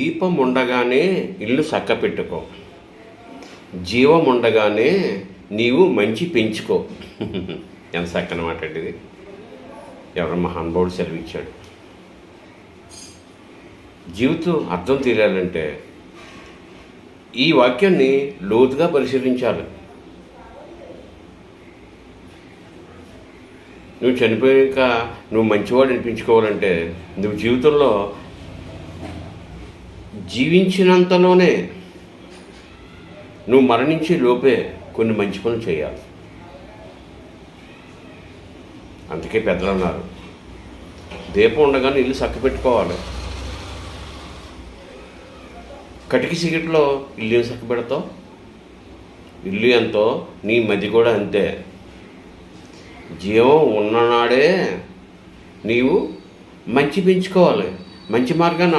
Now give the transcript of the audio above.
దీపం ఉండగానే ఇల్లు చక్క పెట్టుకో. జీవం ఉండగానే నీవు మంచి పెంచుకో. ఎంత చక్కని మాట అండి ఇది. ఎవరు మహానుభావుడు సెలవిచ్చాడు. జీవితం అర్థం తీరాలంటే ఈ వాక్యాన్ని లోతుగా పరిశీలించాలి. నువ్వు చనిపోయాక నువ్వు మంచివాడు అనిపించుకోవాలంటే నువ్వు జీవితంలో జీవించినంతలోనే నువ్వు మరణించే లోపే కొన్ని మంచి పనులు చేయాలి. అందుకే పెద్దలు అన్నారు దీపం ఉండగానే ఇల్లు చక్క పెట్టుకోవాలి కటికి సిగట్లో ఇల్లు ఏం చక్కబెడతావు? ఇల్లు ఎంతో నీ మధ్య కూడా అంతే. జీవం ఉన్ననాడే నీవు మంచి పెంచుకోవాలి. మంచి మార్గాన్ని